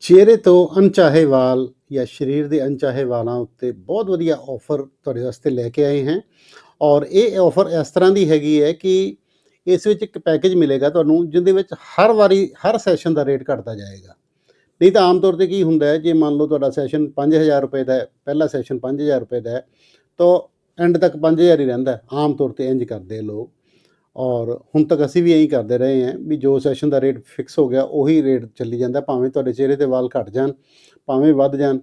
ਚਿਹਰੇ ਤੋਂ ਅਣਚਾਹੇ ਵਾਲ ਜਾਂ ਸਰੀਰ ਦੇ ਅਣਚਾਹੇ ਵਾਲਾਂ ਉੱਤੇ ਬਹੁਤ ਵਧੀਆ ਆਫਰ ਤੁਹਾਡੇ ਵਾਸਤੇ ਲੈ ਕੇ ਆਏ ਹਾਂ। ਔਰ ਇਹ ਆਫਰ ਇਸ ਤਰ੍ਹਾਂ ਦੀ ਹੈਗੀ ਹੈ ਕਿ ਇਸ ਵਿੱਚ ਇੱਕ ਪੈਕੇਜ ਮਿਲੇਗਾ ਤੁਹਾਨੂੰ, ਜਿਹਦੇ ਵਿੱਚ ਹਰ ਵਾਰੀ, ਹਰ ਸੈਸ਼ਨ ਦਾ ਰੇਟ ਘਟਦਾ ਜਾਏਗਾ। ਨਹੀਂ ਤਾਂ ਆਮ ਤੌਰ ਤੇ ਕੀ ਹੁੰਦਾ ਹੈ, ਜੇ ਮੰਨ ਲਓ ਤੁਹਾਡਾ ਸੈਸ਼ਨ 5000 ਰੁਪਏ ਦਾ ਹੈ, ਪਹਿਲਾ ਸੈਸ਼ਨ 5000 ਰੁਪਏ ਦਾ ਹੈ, ਤਾਂ ਐਂਡ ਤੱਕ 5000 ਹੀ ਰਹਿੰਦਾ ਆਮ ਤੌਰ ਤੇ ਇੰਜ ਕਰਦੇ ਲੋਕ। ਔਰ ਹੁਣ ਤੱਕ ਅਸੀਂ ਵੀ ਇਹੀ ਕਰਦੇ ਰਹੇ ਹਾਂ ਵੀ ਜੋ ਸੈਸ਼ਨ ਦਾ ਰੇਟ ਫਿਕਸ ਹੋ ਗਿਆ, ਉਹੀ ਰੇਟ ਚੱਲੀ ਜਾਂਦਾ, ਭਾਵੇਂ ਤੁਹਾਡੇ ਚਿਹਰੇ ਤੇ ਵਾਲ ਘਟ ਜਾਣ, ਭਾਵੇਂ ਵੱਧ ਜਾਣ।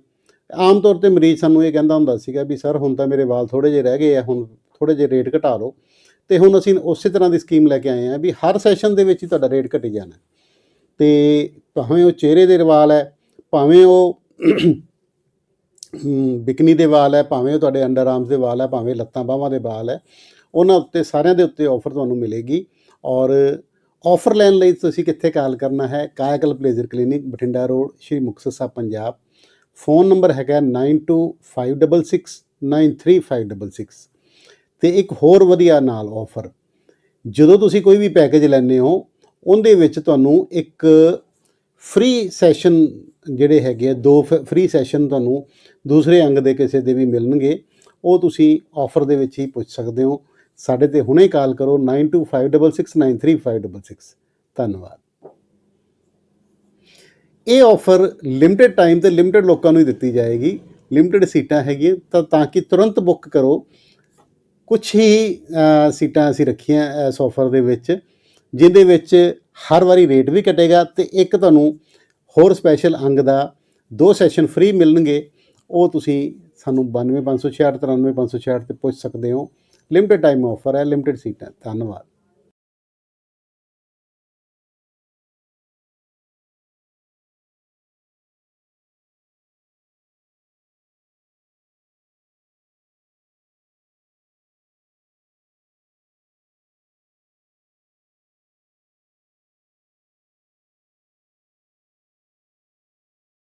ਆਮ ਤੌਰ ਤੇ ਮਰੀਜ਼ ਸਾਨੂੰ ਇਹ ਕਹਿੰਦਾ ਹੁੰਦਾ ਸੀਗਾ ਵੀ, ਸਰ, ਹੁਣ ਤਾਂ ਮੇਰੇ ਵਾਲ ਥੋੜੇ ਜਿਹੇ ਰਹਿ ਗਏ ਆ, ਹੁਣ ਥੋੜੇ ਜਿਹੇ ਰੇਟ ਘਟਾ ਲਓ। ਤੇ ਹੁਣ ਅਸੀਂ ਉਸੇ ਤਰ੍ਹਾਂ ਦੀ ਸਕੀਮ ਲੈ ਕੇ ਆਏ ਹਾਂ ਵੀ ਹਰ ਸੈਸ਼ਨ ਦੇ ਵਿੱਚ ਹੀ ਤੁਹਾਡਾ ਰੇਟ ਘਟੀ ਜਾਣਾ। ਤੇ ਭਾਵੇਂ ਉਹ ਚਿਹਰੇ ਦੇ ਵਾਲ ਹੈ, ਭਾਵੇਂ ਉਹ ਬਿਕਨੀ ਦੇ ਵਾਲ ਹੈ, ਭਾਵੇਂ ਉਹ ਤੁਹਾਡੇ ਅੰਡਰ ਆਰਮਸ ਦੇ ਵਾਲ ਹੈ, ਭਾਵੇਂ ਲੱਤਾਂ ਬਾਹਾਂ ਦੇ ਵਾਲ ਹੈ ਉਹਨਾਂ ਉੱਤੇ, ਸਾਰਿਆਂ ਦੇ ਉੱਤੇ ਆਫਰ ਤੁਹਾਨੂੰ ਮਿਲੇਗੀ। ਔਰ ਆਫਰ ਲੈਣ ਲਈ ਤੁਸੀਂ ਕਿੱਥੇ ਕਾਲ ਕਰਨਾ ਹੈ? ਕਾਇਕਲ pleasure clinic, Bathinda road, Shri Muktsar Sahib, Punjab. Phone number ਹੈਗਾ 9256693566 ਤੇ ਇੱਕ ਹੋਰ ਵਧੀਆ ਨਾਲ ਆਫਰ ਜਦੋਂ ਤੁਸੀਂ ਕੋਈ ਵੀ ਪੈਕੇਜ ਲੈਂਦੇ ਹੋ, ਉਹਦੇ ਵਿੱਚ ਤੁਹਾਨੂੰ ਇੱਕ ਫ੍ਰੀ ਸੈਸ਼ਨ ਜਿਹੜੇ ਹੈਗੇ ਆ, ਦੋ ਫ੍ਰੀ ਸੈਸ਼ਨ ਤੁਹਾਨੂੰ ਦੂਸਰੇ ਅੰਗ ਦੇ ਕਿਸੇ ਦੇ ਵੀ ਮਿਲਣਗੇ, ਉਹ ਤੁਸੀਂ ਆਫਰ ਦੇ ਵਿੱਚ ਹੀ ਪੁੱਛ ਸਕਦੇ ਹੋ। ਸਾਡੇ ਤੇ ਹੁਣੇ ਕਾਲ ਕਰੋ 9256693566 ਧੰਨਵਾਦ। ਇਹ ਆਫਰ ਲਿਮਟਿਡ ਟਾਈਮ ਤੇ ਲਿਮਟਿਡ ਲੋਕਾਂ ਨੂੰ ਹੀ ਦਿੱਤੀ ਜਾਏਗੀ। ਲਿਮਟਿਡ ਸੀਟਾਂ ਹੈਗੀਆਂ, ਤਾਂ ਤਾਂ ਕਿ ਤੁਰੰਤ ਬੁੱਕ ਕਰੋ। ਕੁਝ ਹੀ ਸੀਟਾਂ ਅਸੀਂ ਰੱਖੀਆਂ ਇਸ ਆਫਰ ਦੇ ਵਿੱਚ, ਜਿਹਦੇ ਵਿੱਚ ਹਰ ਵਾਰੀ ਰੇਟ ਵੀ ਘਟੇਗਾ ਤੇ ਇੱਕ ਤੁਹਾਨੂੰ ਹੋਰ ਸਪੈਸ਼ਲ ਅੰਗ ਦਾ ਦੋ ਸੈਸ਼ਨ ਫ੍ਰੀ ਮਿਲਣਗੇ। ਉਹ ਤੁਸੀਂ ਸਾਨੂੰ 92566 93566 ਤੇ ਪੁੱਛ ਸਕਦੇ ਹੋ। ਲਿਮਟਿਡ ਟਾਈਮ ਆਫਰ ਹੈ ਲਿਮਟਿਡ ਸੀਟਾਂ ਧੰਨਵਾਦ।